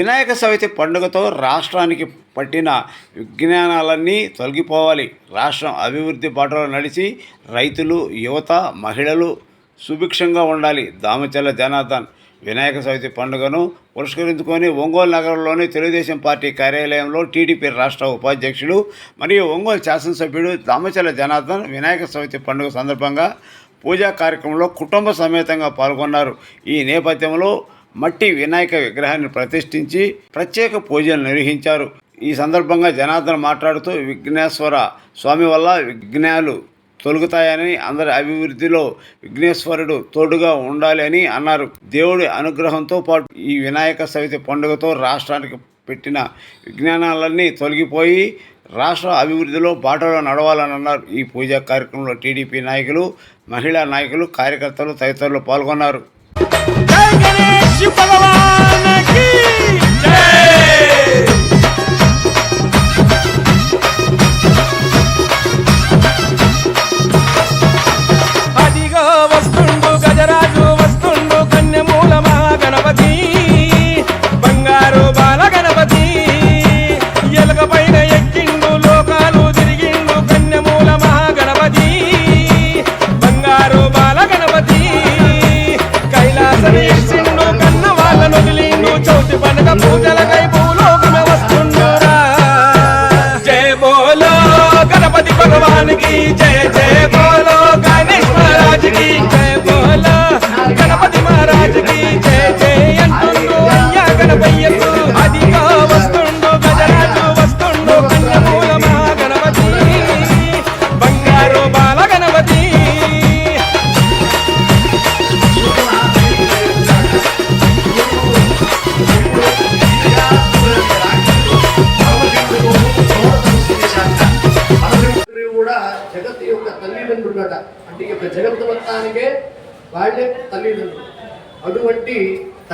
వినాయక చవితి పండుగతో రాష్ట్రానికి పట్టిన విజ్ఞానాలన్నీ తొలగిపోవాలి. రాష్ట్రం అభివృద్ధి బాటలో నడిచి రైతులు యువత మహిళలు సుభిక్షంగా ఉండాలి. దామచల్ల జనార్దన్ వినాయక చవితి పండుగను పురస్కరించుకొని ఒంగోలు నగరంలోని తెలుగుదేశం పార్టీ కార్యాలయంలో టీడీపీ రాష్ట్ర ఉపాధ్యక్షుడు మరియు ఒంగోలు శాసనసభ్యుడు దామచల్ల జనార్దన్ వినాయక చవితి పండుగ సందర్భంగా పూజా కార్యక్రమంలో కుటుంబ సమేతంగా పాల్గొన్నారు. ఈ నేపథ్యంలో మట్టి వినాయక విగ్రహాన్ని ప్రతిష్ఠించి ప్రత్యేక పూజలు నిర్వహించారు. ఈ సందర్భంగా జనార్దన్ మాట్లాడుతూ విఘ్నేశ్వర స్వామి వల్ల విఘ్నాలు తొలుగుతాయని అందరి అభివృద్ధిలో విఘ్నేశ్వరుడు తోడుగా ఉండాలి అని అన్నారు. దేవుడి అనుగ్రహంతో పాటు ఈ వినాయక చవితి పండుగతో రాష్ట్రానికి పెట్టిన విజ్ఞానాలన్నీ తొలగిపోయి రాష్ట్ర అభివృద్ధిలో బాటలో నడవాలని అన్నారు. ఈ పూజా కార్యక్రమంలో టీడీపీ నాయకులు మహిళా నాయకులు కార్యకర్తలు తదితరులు పాల్గొన్నారు. गणेश भगवान की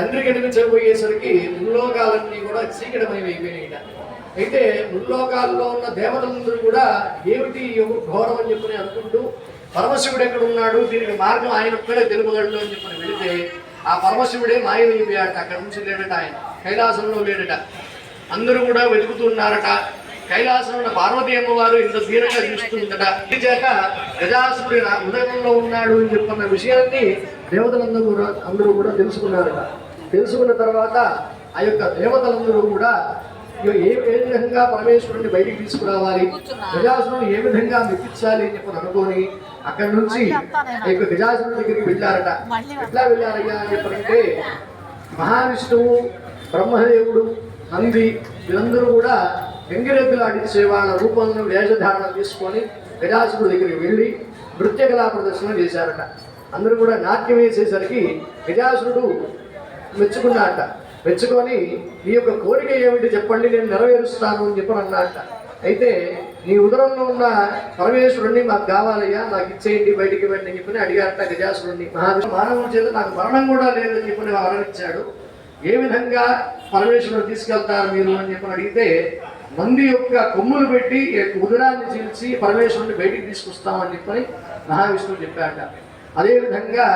తండ్రి కనిపించబోయేసరికి ముల్లోకాలన్నీ కూడా చీకటమయమైపోయినాయిట. అయితే ముల్లోకాల్లో ఉన్న దేవతలందరూ కూడా ఏమిటి ఘోరం అని చెప్పని అనుకుంటూ పరమశివుడు ఎక్కడ ఉన్నాడు దీనికి మార్గం ఆయన ఒక్కడే తెలుపగలడు అని చెప్పని వెళితే ఆ పరమశివుడే మాయమైపోయాట అక్కడ నుంచి లేడట ఆయన. కైలాసంలో లేడట. అందరూ కూడా వెతుకుతున్నారట కైలాసంలో ఉన్న అమ్మవారు ఇంత తీరంగా చూస్తుందట ఇది చేత గజాసుడి ఉదయంలో ఉన్నాడు అని చెప్పన్న విషయాన్ని దేవతలందరూ కూడా అందరూ కూడా తెలుసుకున్నారట. తెలుసుకున్న తర్వాత ఆ యొక్క దేవతలందరూ కూడా ఏ ఏ విధంగా పరమేశ్వరుని బయటికి తీసుకురావాలి? గజాసురుని ఏ విధంగా మెప్పించాలి అని చెప్పని అనుకొని అక్కడి నుంచి ఆ యొక్క గజాసురుడి దగ్గరికి వెళ్ళారట. ఎట్లా వెళ్ళారయ్యా అని చెప్పనంటే మహావిష్ణువు బ్రహ్మదేవుడు నంది వీళ్ళందరూ కూడా గంగిరెద్దులు ఆడించే వాళ్ళ రూపంలో వేషధారణ తీసుకొని గజాసురుడి దగ్గరికి వెళ్ళి నృత్య కళా ప్రదర్శన చేశారట. అందరూ కూడా నాట్యం వేసేసరికి గజాసురుడు మెచ్చుకున్నా అంట. మెచ్చుకొని నీ యొక్క కోరిక ఏమిటి చెప్పండి నేను నెరవేరుస్తాను అని చెప్పని అంట. అయితే నీ ఉదరంలో ఉన్న పరమేశ్వరుణ్ణి మాకు కావాలయ్యా నాకు ఇచ్చేయండి బయటికి వెళ్ళి అని చెప్పని అడిగారట గజాసురుణ్ణి. మహావిష్ణు మానవుని చేత నాకు మరణం కూడా లేదని చెప్పని వరణించాడు ఏ విధంగా పరమేశ్వరుడు తీసుకెళ్తారు మీరు అని చెప్పని అడిగితే మంది యొక్క కొమ్ములు పెట్టి యొక్క ఉదరాన్ని చీల్చి పరమేశ్వరుని బయటికి తీసుకొస్తామని చెప్పని మహావిష్ణువు చెప్పాట అదేవిధంగా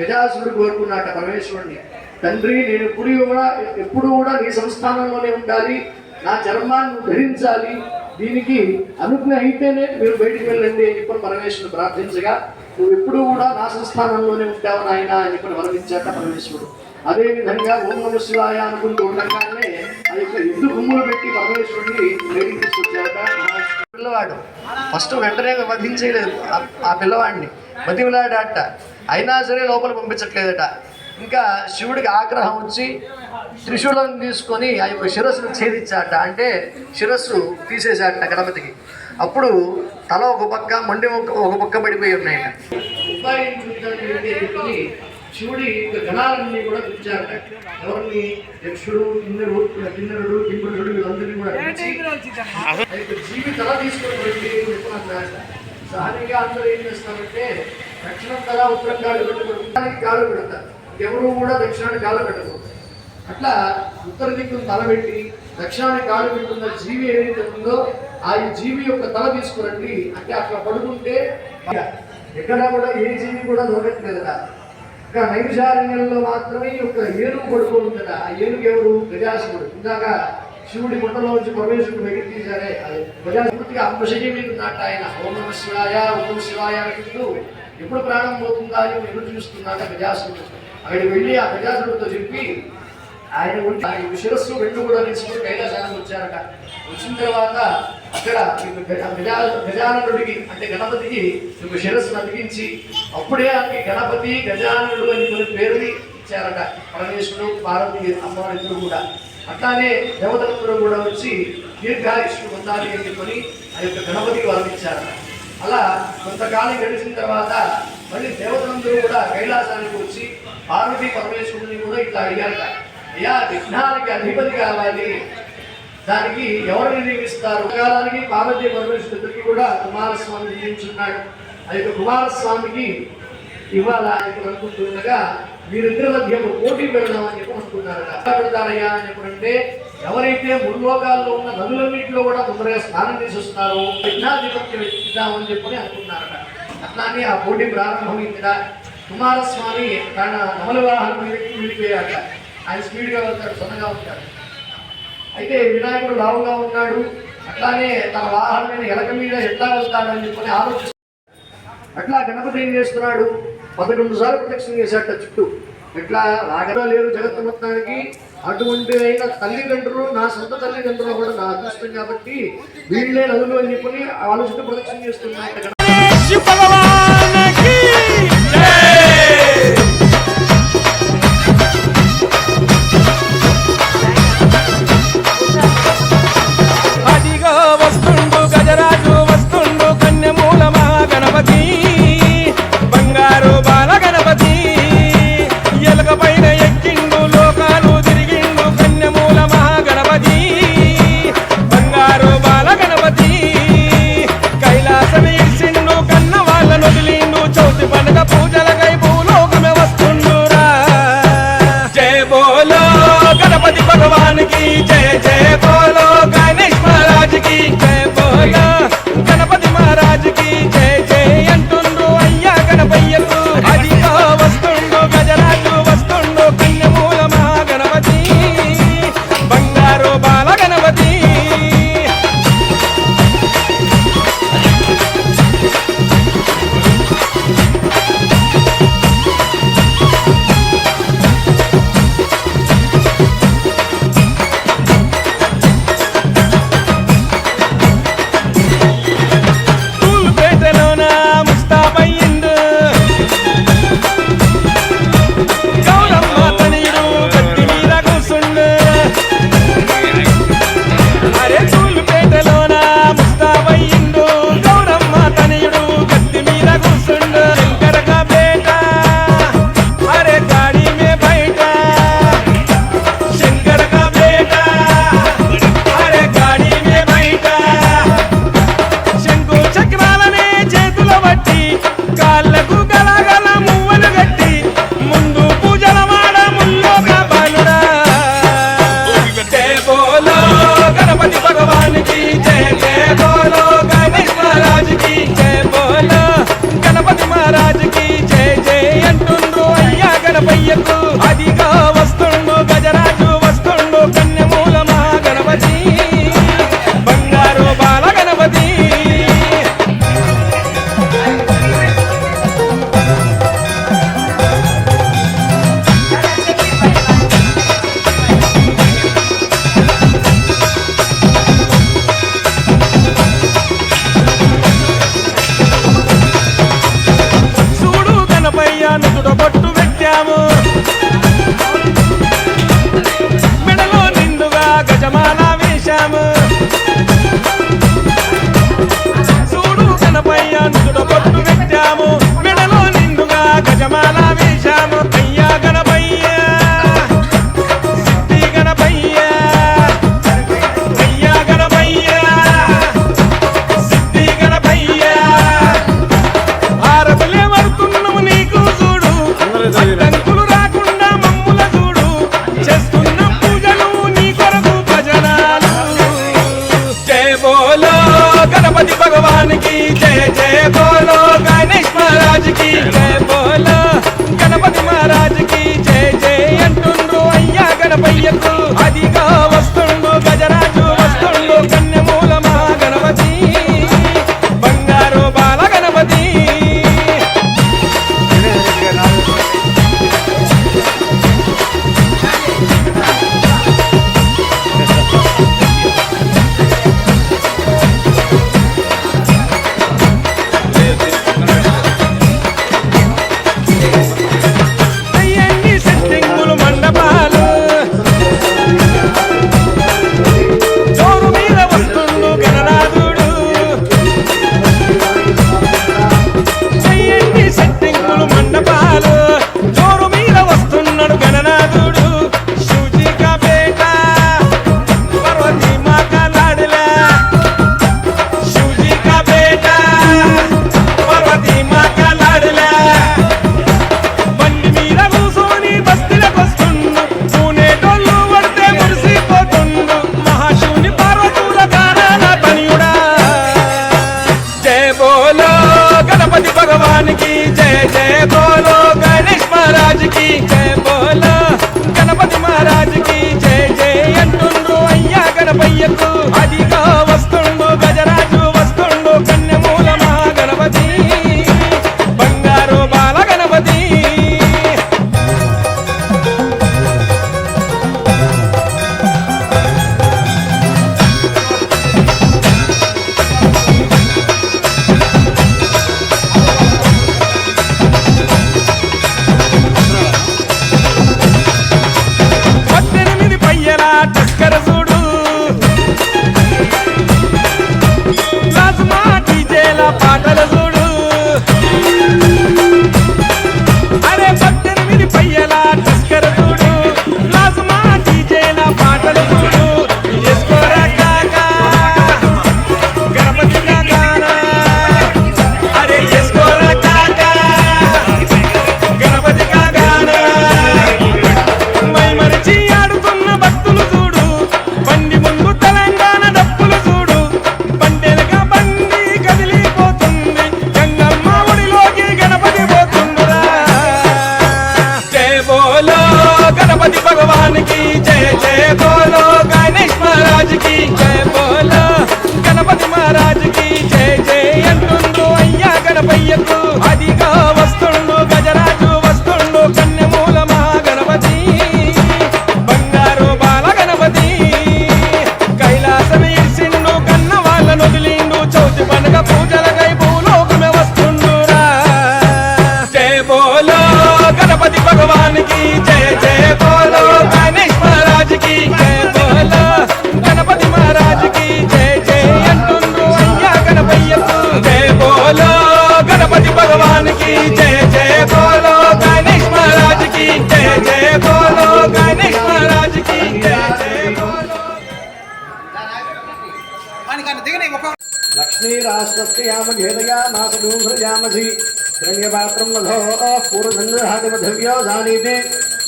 గజాసురుడు కోరుకున్నాట పరమేశ్వరుణ్ణి. తండ్రి నేను ఎప్పుడు కూడా ఎప్పుడు కూడా నీ సంస్థానంలోనే ఉండాలి. నా చర్మాన్ని ధరించాలి. దీనికి అనుజ్ఞ అయితేనే మీరు బయటికి వెళ్ళండి అని చెప్పి పరమేశ్వరుడు ప్రార్థించగా నువ్వు ఎప్పుడు కూడా నా సంస్థానంలోనే ఉంటావు నాయన అని చెప్పి వరమించాట పరమేశ్వరుడు. అదే విధంగా ఓం నమ శివాయ అనుకుంటూ ఉండగానే ఆ యొక్క ఎద్దు గుమ్ములు పెట్టి పరమేశ్వరుడిని బయటికి తీసుకొచ్చాట పిల్లవాడు ఫస్ట్ వెంటనే వధించేయలేదు ఆ- పిల్లవాడిని. బతిమిలాడాట. అయినా సరే లోపల పంపించట్లేదట. ఇంకా శివుడికి ఆగ్రహం వచ్చి త్రిశూలం తీసుకొని ఆ యొక్క శిరస్సును ఛేదించాట. అంటే శిరస్సు తీసేశాట గణపతికి. అప్పుడు తల ఒక పక్క మొండి ఒక ఒక పక్క పడిపోయి ఉన్నాయట. శివుడి గణాలన్నీ కూడా పిలిచారట ఎవరిని? యక్షుడు కిన్నెడు కిన్నెరుడు కింబరుడు వీళ్ళందరినీ కూడా పిలిచి జీవి తల తీసుకొని సహజంగా అందరూ ఏం చేస్తారంటే దక్షిణం తల ఉత్తరం కాళ్ళు పెట్టుకుని కాళ్ళు పెడతారు. ఎవరు కూడా దక్షిణాన్ని కాలు పెట్టరు అట్లా ఉత్తర దిక్కును తలబెట్టి దక్షిణాన్ని కాలు కాళ్ళు జీవి ఏదైతే ఉందో ఆ జీవి యొక్క తల తీసుకురండి. అంటే అట్లా పడుకుంటే ఎక్కడ కూడా ఏ జీవి కూడా దొరకట్లేదట ఇంకా నైమిషారణ్యంలో మాత్రమే ఈ యొక్క ఏనుగు పడుకోను ఆ ఏనుగు ఎవరు? గజాసుడు. ఇందాక శివుడి గుట్టలో నుంచి పరమేశ్వరుడు బయటికి తీశారే. అది గజాసుడికి అంబశయ్య మీద ఉన్నట్టు ఆయన. ఓం నమ శివాయ ఓం శివాయ అంటూ ఎప్పుడు ప్రారంభమవుతుందా అని ఎదురు చూస్తున్నాడు గజాసుడు అక్కడ వెళ్ళి ఆ గజాసుడితో చెప్పి ఆయన ఉంటే ఆయన శిరస్సు రెండు కూడా తీసుకుని కైలాసానికి వచ్చారట. వచ్చిన తర్వాత అక్కడ మీకు గజా- గజాననుడికి అంటే గణపతికి మీకు శిరస్సును అతికించి అప్పుడే ఆయనకి గణపతి గజాననుడు అని కొన్ని పేరుని ఇచ్చారట. పరమేశ్వరుడు పార్వతి అమ్మవారిద్దరు కూడా. అట్లానే దేవతలందరూ కూడా వచ్చి దీర్ఘాయుష్ణు పొందాలి అని చెప్పని ఆ యొక్క గణపతికి వారిని ఇచ్చారట. అలా కొంతకాలం గడిచిన తర్వాత మళ్ళీ దేవతలందరూ కూడా కైలాసానికి వచ్చి పార్వతీ పరమేశ్వరుని కూడా ఇట్లా అడిగారట. అయ్యా విఘ్నానికి అధిపతి కావాలి. దానికి ఎవరిని నియమిస్తారు కాలానికి పార్వతీ పరమేశ్వరుడికి కూడా కుమారస్వామి నియమించున్నాడు ఆ యొక్క కుమారస్వామికి ఇవాళ ఇప్పుడు అనుకుంటుండగా వీరిద్దరి మధ్య పోటీ పెడదామని చెప్పి అనుకున్నారట ఎలా పెడతారయ్యా? అని చెప్పంటే ఎవరైతే ముల్లోకాల్లో ఉన్న నదులన్నింటిలో కూడా ముందరగా స్నానం చేసి వస్తున్నారో ప్రజ్ఞాధిపత్యం ఇద్దామని చెప్పని అనుకున్నారట అట్లానే ఆ పోటీ ప్రారంభమైందిరా. కుమారస్వామి తన నమల వాహనం మీదకి వెళ్ళిపోయాక ఆయన స్పీడ్గా వెళ్తాడు సొన్నగా ఉంటాడు. అయితే వినాయకుడు లావుగా ఉన్నాడు. అట్లానే తన వాహనం మీద ఎలక మీద ఎట్లా వెళ్తాడు అని చెప్పని ఆలోచిస్తున్నాడు అట్లా గణపతి ఏం చేస్తున్నాడు? పదకొండు సార్లు ప్రదక్షిణ చేశాట చుట్టూ. ఎట్లా? రాగరా లేరు జగత్తు మొత్తానికి అటువంటి అయిన తల్లిదండ్రులు నా సొంత తల్లిదండ్రులు కూడా నా అదృష్టం కాబట్టి వీళ్ళే నదులు అని చెప్పి ఆలోచన చుట్టూ ప్రదక్షిణ చేస్తున్నాయి భగవానికి జయ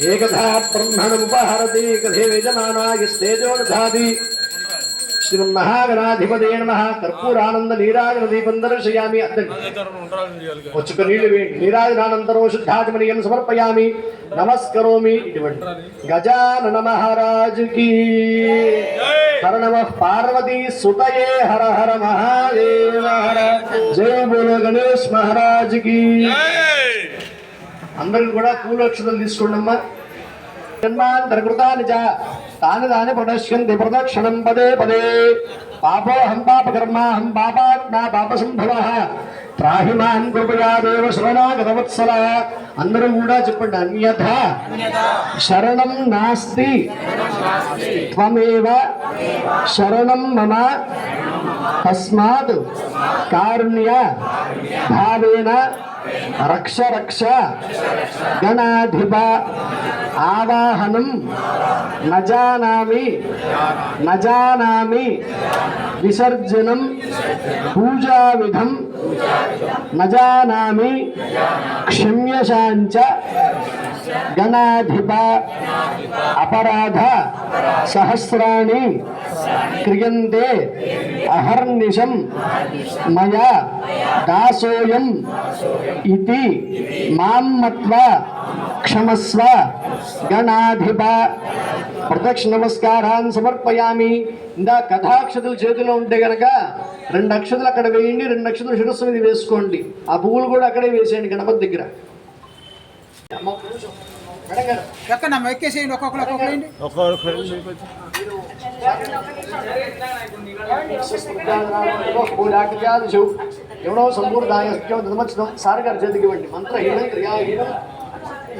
ఏకథా బ్రహ్మణముపహరతి కథే యజమానాయస్తేజో శ్రీమన్మహాగణాధిపతే నమ కర్పూరానంద నీరాజన దీపం దర్శయామి వచ్చుక నీళ్ళు నీరాజనానంతరం నీరాజనానంతరో శుద్ధాత్మనీయం సమర్పయామి. నమస్కరోమి. ఇటువంటి గజానన మహారాజుకి. హర నమ పార్వతీ సుతయే హర హర మహాదేవ హర. జయ బోలో గణేష్ మహారాజుకి. అందరూ కూడా కూలక్షతలు తీసుకోండమ్మా. జన్మాంతర్కృతాని చ తాను తాని ప్రదర్శయంతి ప్రదక్షిణం పదే పదే. పాపోహం పాపకర్మాహం పాపాత్మా పాపసంభవ త్రాహి కృపయా దేవ శరణాగతవత్సల అందరూ కూడా చెప్పండి అన్యథ. శరణం నాస్తి. త్వమేవ శరణం మమ. తస్మాత్. కారుణ్య. భావేన. రక్ష రక్ష గణాధిప ఆవాహనం నజానామి నజానామి విసర్జనం పూజా न जानामि क्षम्यशाञ्च। गणाधिप। अपराध। सहस्राणि। क्रियन्ते। अहर्निशं मया। दासोऽयम्। इति। माँ मत्वा। క్షమస్వ గణాధిప. ప్రదక్ష నమస్కారాన్ని సమర్పయామి. ఇందా కథాక్షతులు చేతిలో ఉంటే గనక రెండు అక్షతులు అక్కడ వేయండి రెండు అక్షతులు శిరస్సు మీద వేసుకోండి. ఆ పువ్వులు కూడా అక్కడే వేసేయండి గణపతి దగ్గర. ఎక్కేసేయండి ఒక్కొక్కరు ఒక్కొక్కరు ఎవడో ధర్మచితం సార్ గారి చేతికి ఇవ్వండి మంత్ర హీనం క్రియా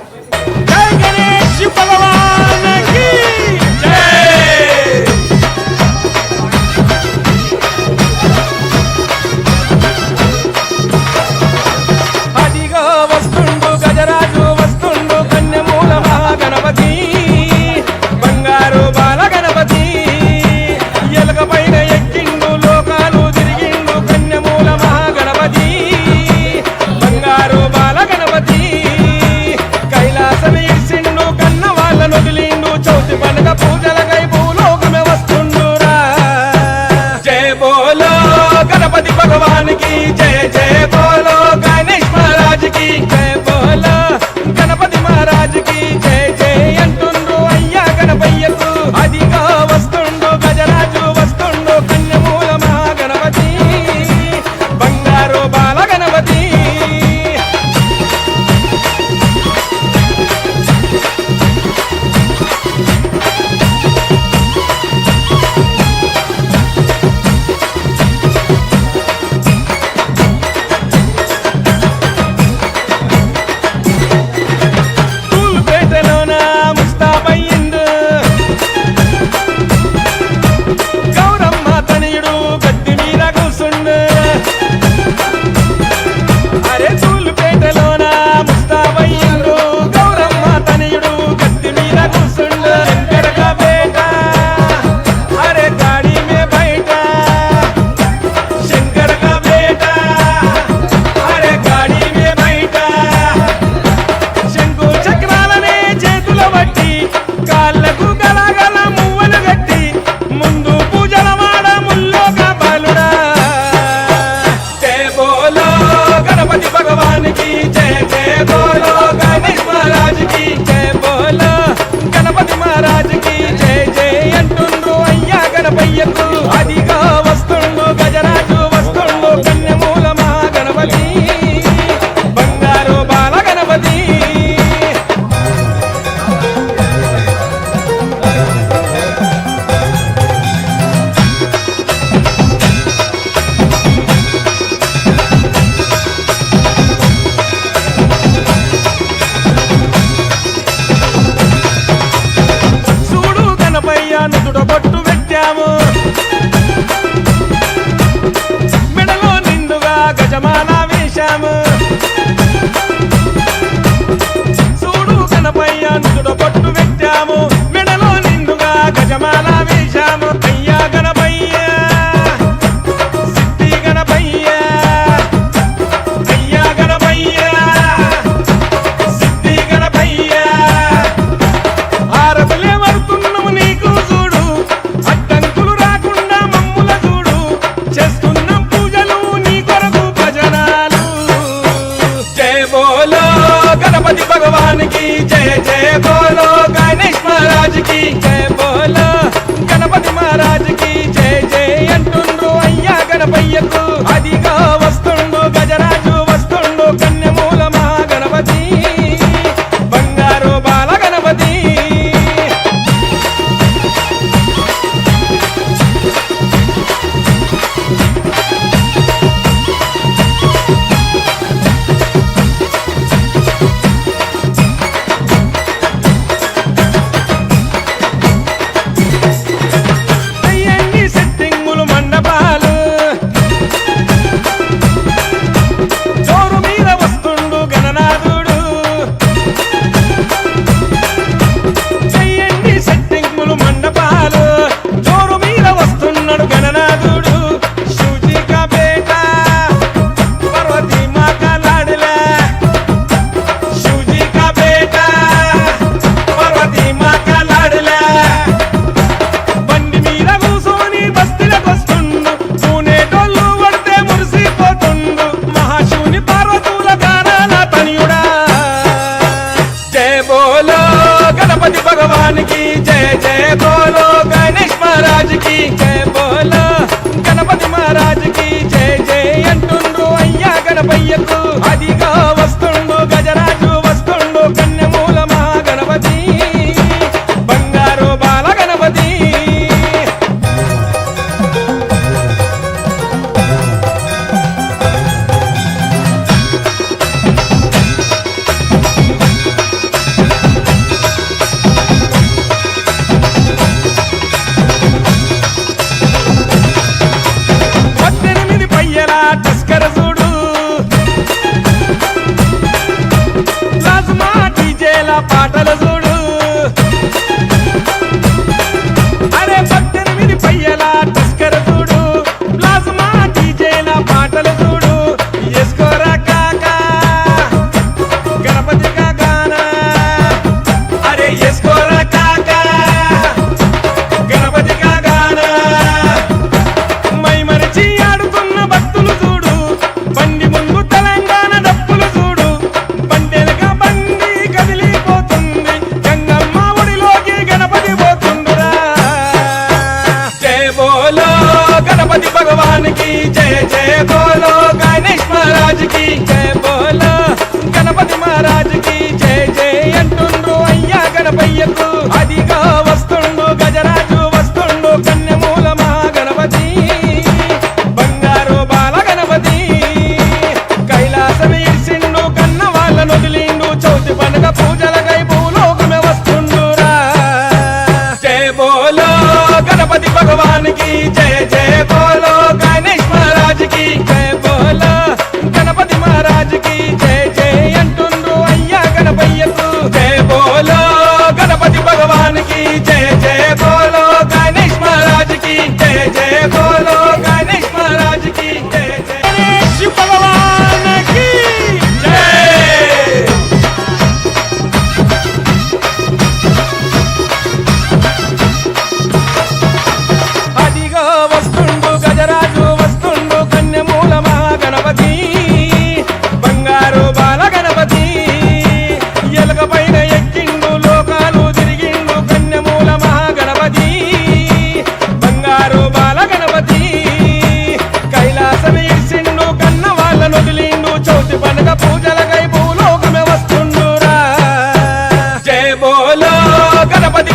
गणपति भगवान की जय जय बोलो गणेश महाराज की जय बोलो गणपति महाराज की जय जय अंटुंड्रु अय्या गणपయ్య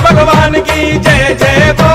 వస్తుండురా జయ బోలో గణపతి